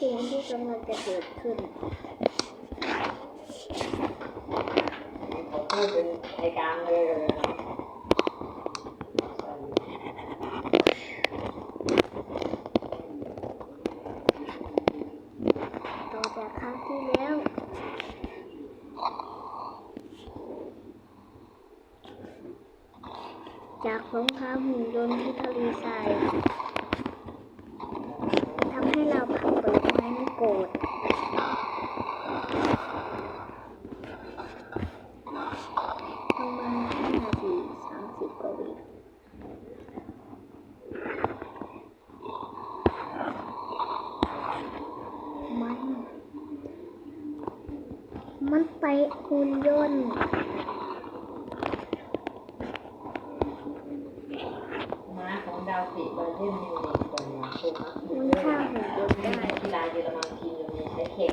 สิ่งที่กำลังจะเกิดขึ้นเขาพูดเป็นไอกลางเลยต่อจากครั้งที่แล้วจากสงครามหุ่นยนต์ที่ทะเลทรายทำให้เราผักผลไม้นั้นโกรธประมาณห้านาทีสามสิบกว่าวิมัน มันไปหุ่นยนต์ม้าของดาวติดบอลเล่นมิวนิกตัวนี้คือม้ามันฆ่าหุ่นยนต์ได้ได้กีฬาเยอรมันทีมยังมีใช้แข่ง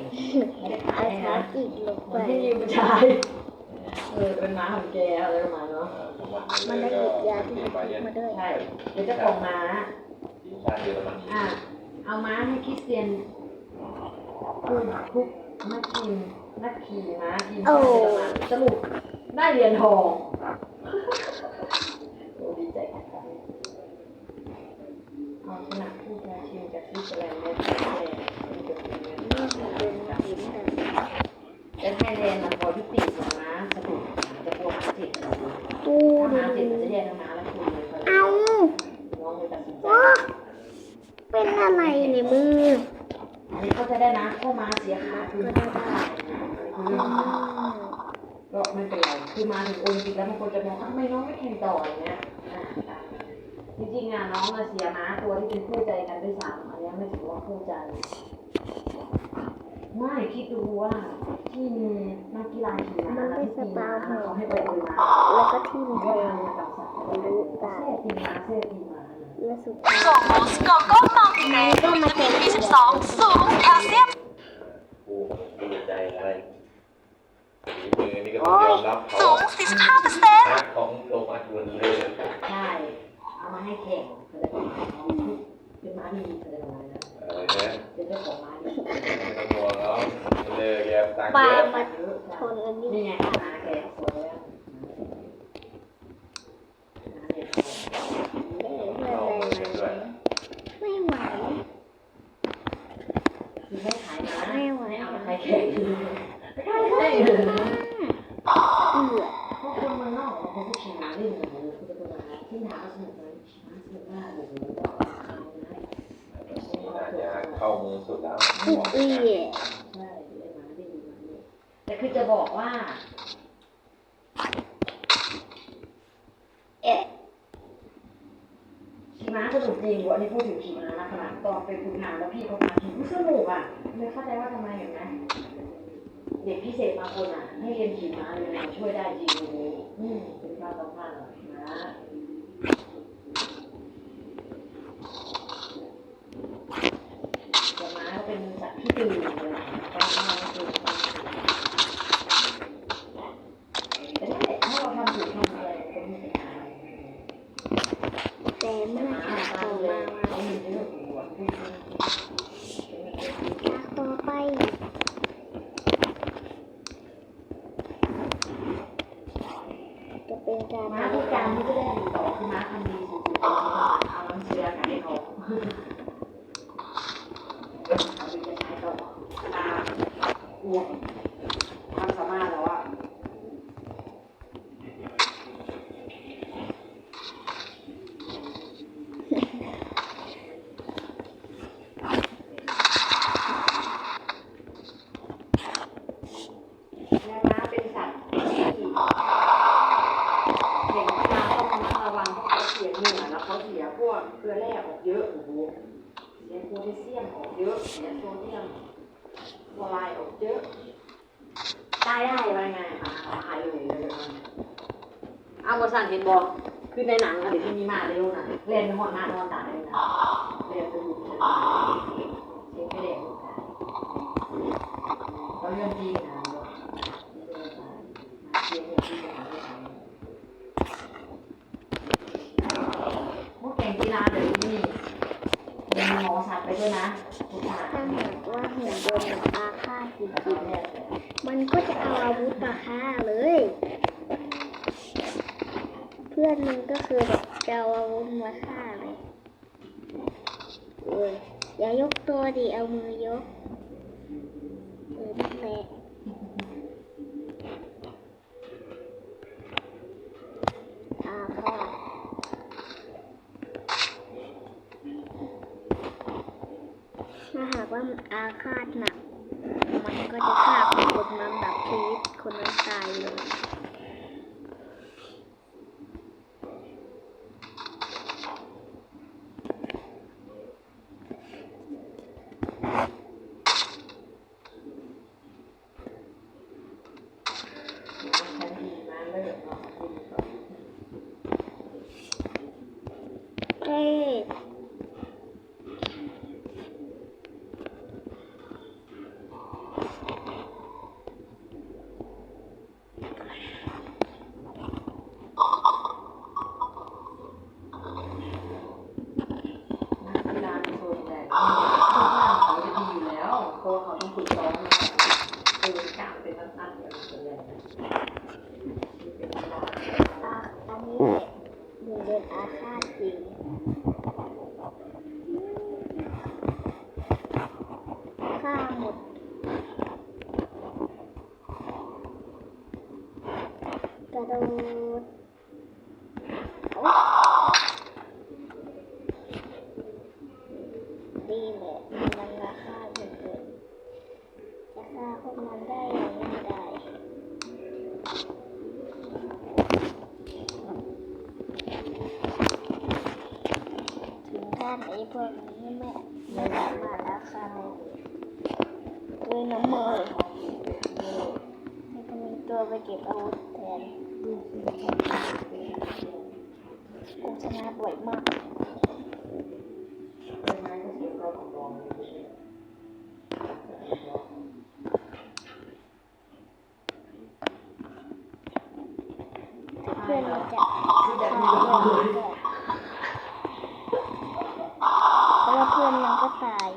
ไม่ได้ขาไอ้ยชานะร์จอีกลงเหไปมือนที่มีผู้ชายเออเป็นม้าของแกอะไรประมาณเนาะมันได้หยิบยาที่มันพกมาด้วยใช่เดี๋ยวเจ้าของม้าทีมชาติเยอรมนีอะเอาม้าให้คริสเตียนคุมคุก นักทีมนักขี่ม้าทีมชาติเยอรมันสรุปได้เหรียญทองโอ้ดีใจกับเขาเอาชนะผู้แพ้ทีมจากสวิตเซอร์แลนด์และไทยแลนด์เป็นจุดเปลี่ยนเรื่องหุ่นยนต์มาหินกันแต่ไทยแลนด์มันพอยุติของม้าสะดุดจะกลัวม้าเจ็บเหรอตูถ้าดูม้าเจ็บมันจะแยกทั้งม้าและคุณเลยเอาน้องเลยตัดสินใจ โอ้เป็นอะไรในมืออันนี้เขาจะ ได้นะเข้าม้าเสียขาคือก็ได้ได้คืออืมก็ไม่เป็นไรคือมาถึงโอลิมปิกแล้วบางคนจะมองอ้าวทำไมน้องไม่แข่งต่ออย่างเงี้ยอะจริงๆอะน้องอะเสียม้าตัวที่เป็นคู่ใจกันด้วยซ้ำอันเนี้ยไม่ถือว่าคู่ใจ ไม่คิดดูว่าที่มีนักกีฬาขี่ม้าแล้วที่ตีม้าเขาให้ไปโอลิมปิกแล้วก็ทิ่มแทก็งทำมากับสัตว์รู้ตาเสื้อตีม้าเสื้อตีม้า และสุดท้ายโกโกสโกโก้มัลติเกรดวิตามิน B12 สูงแคลเซียมกูดีใจอะไรฝีมือนี่ก็ต้องยอมรับเขาสูง 45%นักของโลมาชวนเลยใช่ เอามาให้แข่งเป็นม้าดีเประมาณนั้นเออเนี่ยเป็นเจ้าของม้าดีไม่ต้องห่วแล้วเลยแกตังค์ปลาเยอะมาชนอันนี้นี่ไงม้าแกสวยแล้วม้าเนี่ย เอ๊ะเพื่อนแรงไหมไม่ไหว คือไม่ขายม้า ไม่ไหว ไม่เอามาใครแข่งไม่ได้ไม่ได้ เอือ เพราะคนเมืองนอกบางคนก็ขี่ม้าเล่นกันเลยคือจะเป็นม้าที่ถามว่าสนุกไหมม้าส น่าจะเข้ามือสุดแล้วใช่เล่นม้าได้ดีมากเลยแต่คือจะบอกว่า เอ๊ะขี่ม้าสนุกจริงวันนี้พูดถึงขี่ม้านะขนาดตอนไปฝึกงานแล้วพี่เขาพาขี่อุ๊ยสนุกอะเลยเข้าใจว่าทำไมเห็นไหมเด็กพิเศษบางคนอะให้เรียนขี่ม้าเลยนะช่วยได้จริงโอ้โหอืมเป็นความสำคัญของม้าแต่ม้าก็เป็นสัตว์ที่ตื่นเลยต้องทำตื่นแต่นั่นแหละถ้าเราทำถูกทำอะไรก็ไม่เป็นไร แต่เมื่อฉากต่อมากต่อไปจะเป็นการม้าพิการที่จะได้ติดต่อคือม้าทำดีสุดๆเอาน้ำเชื้อกับให้เขาเอาไปจะใช้ต่อตาอ้วกความสามารถแล้วอะและม้าเป็นสัตว์ที่ เด็กกีฬาต้องระมัดระวัง เหงื่อแล้วเขาเสียพวกเกลือแร่ออกเยอะโอ้โหเสียโพแทสเซียมออกเยอะเสียโซเดียมฟลูออกเยอะตายได้ว่าไงอะตายเลยเลยเอาบอสันเห็นบอกคือในหนังอะเดี๋ยวที่มีมาเร็วนะเล่นหอดมานอนตายเลยนะเรียนไปดูเฉยๆเช็คไปเด็กเขาเรื่องจริงนะเสียงอย่างที่จะทำให้ทำ พวกแข่งกีฬาเดี๋ยวนี้ มีหมอสัตว์ไปด้วยนะคุณตา ถ้าหากว่าหุ่นยนต์มันอาฆาตจริงๆเนี่ยมันก็จะเอาอาวุธมาฆ่าเลย เพื่อนมันก็คือแบบ จะเอาอาวุธมาฆ่าเลยโอ้ยอย่ายกตัวดิ เอามือยกเออนั่นแหละอาฆาถ้าหากว่าอาฆาตหนัก มันก็จะฆ่าคนนั้นแบบชีวิตคนนั้นตายเลย ฉันดีมาเลิกเนาะ เฮ้ย นักกีฬาในส่วนใหญ่ทุกอย่างเขาจะดีอยู่แล้ว เพราะว่าเขาต้องฝึกซ้อมนกลามเป็นตั้นๆอย่างส่วนใหญ่นะเป็นกีฬาอาอันนี้หนูเดินอาฆาตจริงฆ่าหมด กระโดดโอ๊ยดีแหละมันราคาเกินเกินจะฆ่าพวกมันได้หรือไม่ได้ ถึงขั้นไอ้พวกนี้ไม่ไม่สามารถอาฆาตได้ ด้วยน้ำมือให้ก็มีตัวไปเก็บอาวุธแทนกูชนะบ่อยมากเป็นไงก็เสียเราของรองเพื่อนมันจะคือแบบฆ่านี้พื่อนมันด้วยแล้วเพื่อนมันก็ตาย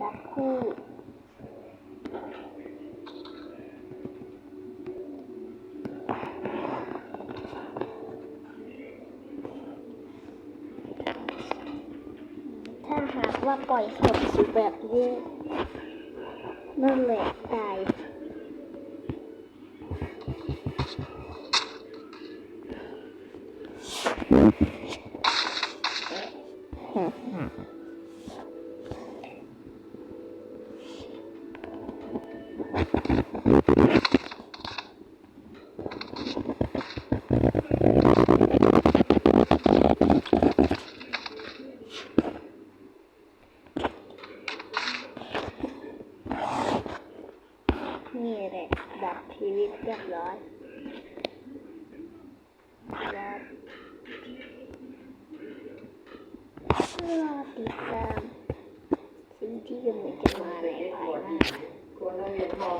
ดักคู่ ถ้าหากว่าปล่อยศพอยู่ แบบนี้นั่นแหละตาย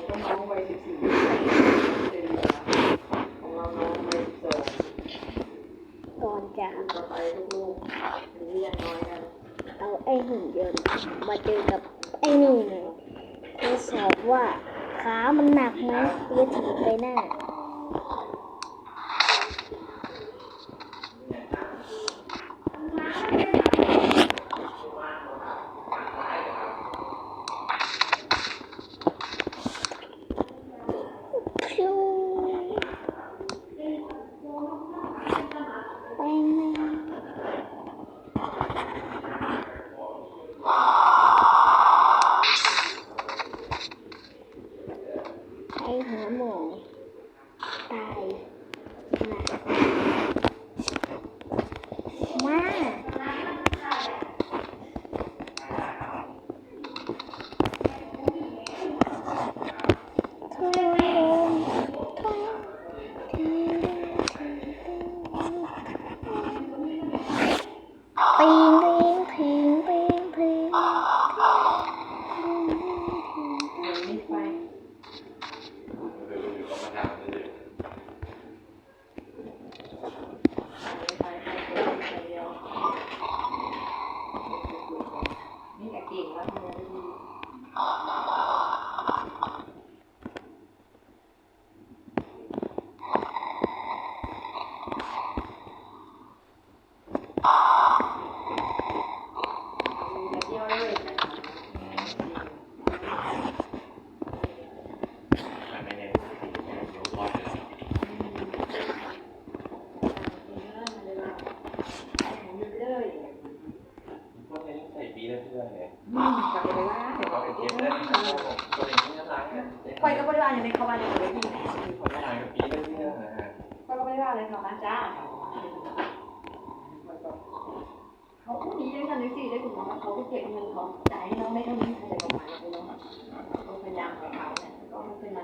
ก็น้องวัยสิบสี่เป็นของเราน้องวัยสิบสองตอนจะต่อไปลูกๆหรือยังน้อยกันเอาไอ้หุ่นยนต์มาเจอกับ Amen. อะไรหรอกนจ้าเขาก็มีได้กันเลยสิได้คุณหมอเขาก็เก็บเงินของจ่ายให้เราไม่เท่านี้อะไรประมาณนี้เนาะเราพยายามของเขาเนี่ยก็ไม่เป็นไร